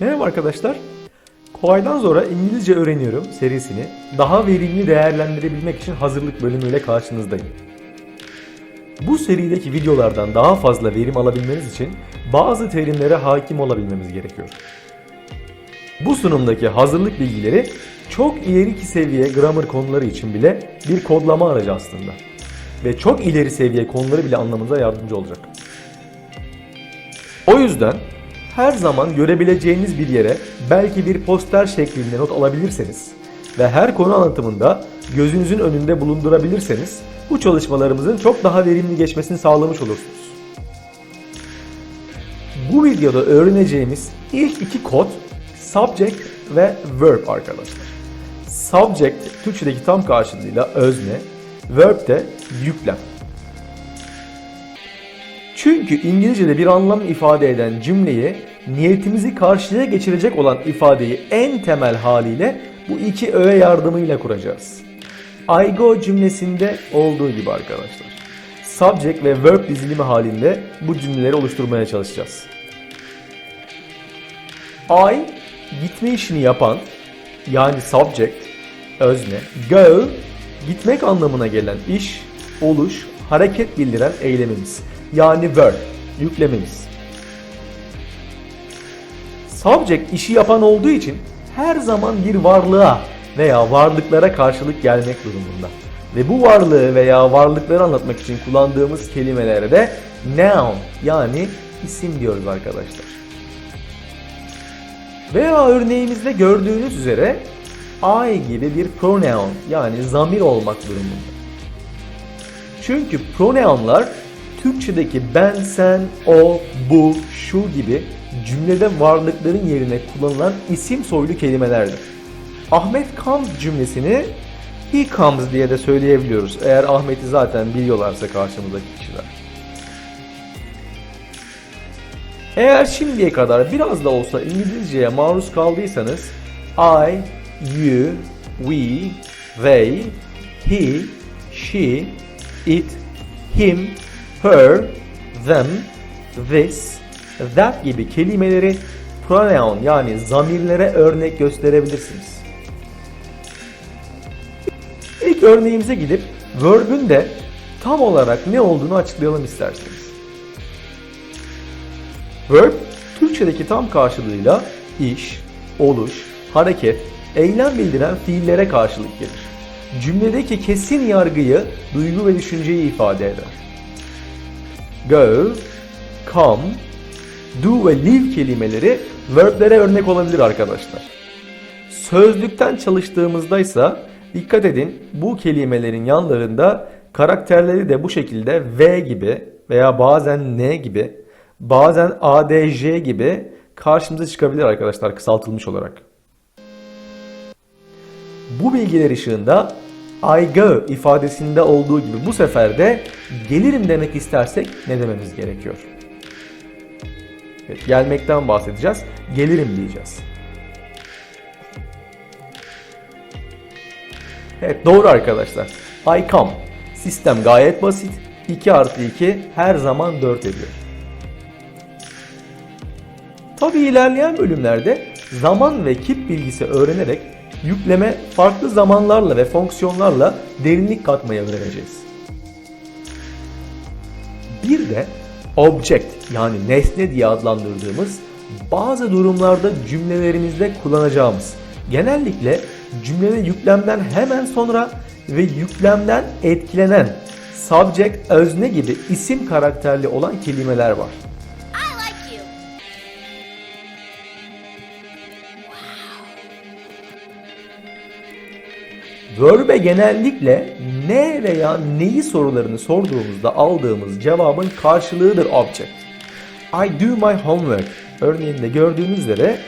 Merhaba arkadaşlar. Kolaydan sonra İngilizce öğreniyorum serisini daha verimli değerlendirebilmek için hazırlık bölümüyle karşınızdayım. Bu serideki videolardan daha fazla verim alabilmeniz için bazı terimlere hakim olabilmemiz gerekiyor. Bu sunumdaki hazırlık bilgileri çok ileriki seviye grammar konuları için bile bir kodlama aracı aslında. Ve çok ileri seviye konuları bile anlamınıza yardımcı olacak. O yüzden her zaman görebileceğiniz bir yere belki bir poster şeklinde not alabilirseniz ve her konu anlatımında gözünüzün önünde bulundurabilirseniz bu çalışmalarımızın çok daha verimli geçmesini sağlamış olursunuz. Bu videoda öğreneceğimiz ilk iki kod subject ve verb arkadaşlar. Subject Türkçedeki tam karşılığıyla özne, verb de yüklem. Çünkü İngilizce'de bir anlam ifade eden cümleyi niyetimizi karşıya geçirecek olan ifadeyi en temel haliyle bu iki öğe yardımıyla kuracağız. I go cümlesinde olduğu gibi arkadaşlar. Subject ve verb dizilimi halinde bu cümleleri oluşturmaya çalışacağız. I gitme işini yapan yani subject özne go gitmek anlamına gelen iş, oluş, hareket bildiren eylemimiz. Yani verb, yüklememiz. Subject işi yapan olduğu için her zaman bir varlığa veya varlıklara karşılık gelmek durumunda. Ve bu varlığı veya varlıkları anlatmak için kullandığımız kelimelere de noun yani isim diyoruz arkadaşlar. Veya örneğimizde gördüğünüz üzere I gibi bir pronoun yani zamir olmak durumunda. Çünkü pronounlar Türkçedeki ben, sen, o, bu, şu gibi cümlede varlıkların yerine kullanılan isim soylu kelimelerdir. Ahmet comes cümlesini he comes diye de söyleyebiliyoruz. Eğer Ahmet'i zaten biliyorlarsa karşımızdaki kişiler. Eğer şimdiye kadar biraz da olsa İngilizceye maruz kaldıysanız I, you, we, they, he, she, it, him, her, them, this, that gibi kelimeleri pronoun yani zamirlere örnek gösterebilirsiniz. İlk örneğimize gidip verb'ün de tam olarak ne olduğunu açıklayalım isterseniz. Verb, Türkçedeki tam karşılığıyla iş, oluş, hareket, eylem bildiren fiillere karşılık gelir. Cümledeki kesin yargıyı, duygu ve düşünceyi ifade eder. Go, come, do ve live kelimeleri verblere örnek olabilir arkadaşlar. Sözlükten çalıştığımızda ise dikkat edin bu kelimelerin yanlarında karakterleri de bu şekilde V gibi veya bazen N gibi bazen ADJ gibi karşımıza çıkabilir arkadaşlar kısaltılmış olarak. Bu bilgiler ışığında I go ifadesinde olduğu gibi bu sefer de gelirim demek istersek ne dememiz gerekiyor? Evet, gelmekten bahsedeceğiz. Gelirim diyeceğiz. Evet doğru arkadaşlar. I come. Sistem gayet basit. 2 artı 2 her zaman 4 ediyor. Tabi ilerleyen bölümlerde zaman ve kip bilgisi öğrenerek yükleme farklı zamanlarla ve fonksiyonlarla derinlik katmaya öğreneceğiz. Bir de object yani nesne diye adlandırdığımız bazı durumlarda cümlelerimizde kullanacağımız genellikle cümlede yüklemden hemen sonra ve yüklemden etkilenen subject, özne gibi isim karakterli olan kelimeler var. Verbe genellikle ne veya neyi sorularını sorduğumuzda aldığımız cevabın karşılığıdır object. I do my homework. Örneğinde gördüğünüz üzere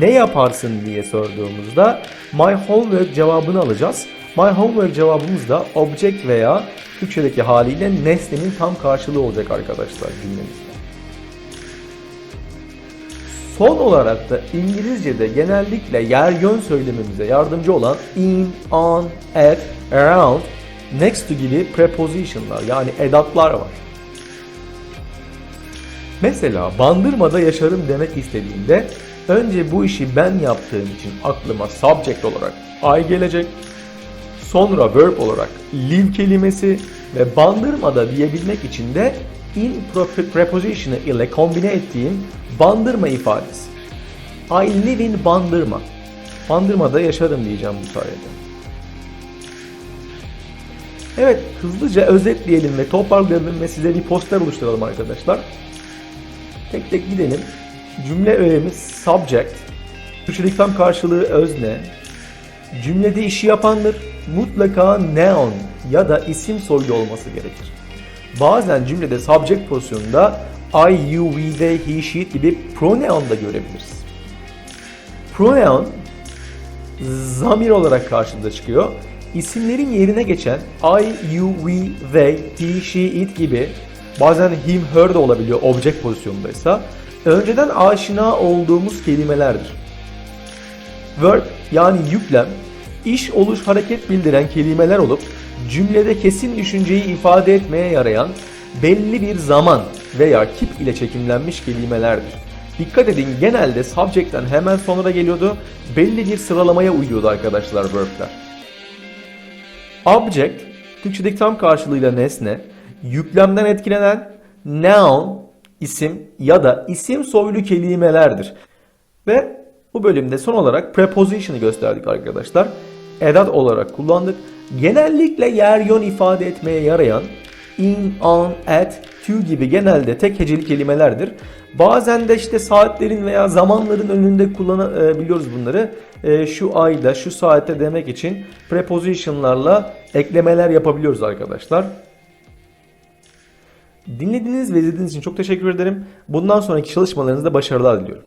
ne yaparsın diye sorduğumuzda my homework cevabını alacağız. My homework cevabımız da object veya Türkçedeki haliyle nesnenin tam karşılığı olacak arkadaşlar cümlemizde. Son olarak da İngilizce'de genellikle yer yön söylememize yardımcı olan in, on, at, around, next to gibi prepositionlar yani edatlar var. Mesela bandırmada yaşarım demek istediğinde Önce bu işi ben yaptığım için aklıma subject olarak I gelecek. Sonra verb olarak live kelimesi ve bandırmada diyebilmek için de in pre- preposition'ı ile kombine ettiğim bandırma ifadesi. I live in bandırma. Bandırmada yaşarım diyeceğim bu sayede. Evet hızlıca özetleyelim ve toparlayalım ve size bir poster oluşturalım arkadaşlar. Tek tek gidelim. Cümle öğemiz subject. Türkçedeki tam karşılığı özne. Cümlede işi yapandır. Mutlaka noun ya da isim soylu olması gerekir. Bazen cümlede subject pozisyonunda I, you, we, they, he, she gibi pronoun da görebiliriz. Pronoun zamir olarak karşımıza çıkıyor. İsimlerin yerine geçen I, you, we, they, he, she, it gibi bazen him, her de olabiliyor object pozisyonundaysa önceden aşina olduğumuz kelimelerdir. Verb yani yüklem, iş oluş hareket bildiren kelimeler olup cümlede kesin düşünceyi ifade etmeye yarayan belli bir zaman veya kip ile çekimlenmiş kelimelerdir. Dikkat edin genelde subject'ten hemen sonra geliyordu. Belli bir sıralamaya uyuyordu arkadaşlar verb'ler. Object, Türkçedeki tam karşılığıyla nesne, yüklemden etkilenen noun, isim ya da isim soylu kelimelerdir. Ve bu bölümde son olarak preposition'ı gösterdik arkadaşlar. Edat olarak kullandık. Genellikle yer yön ifade etmeye yarayan in, on, at, to gibi genelde tek heceli kelimelerdir. Bazen de işte saatlerin veya zamanların önünde kullanabiliyoruz bunları. E, şu ayda, şu saatte demek için preposition'larla eklemeler yapabiliyoruz arkadaşlar. Dinlediğiniz ve izlediğiniz için çok teşekkür ederim. Bundan sonraki çalışmalarınızda başarılar diliyorum.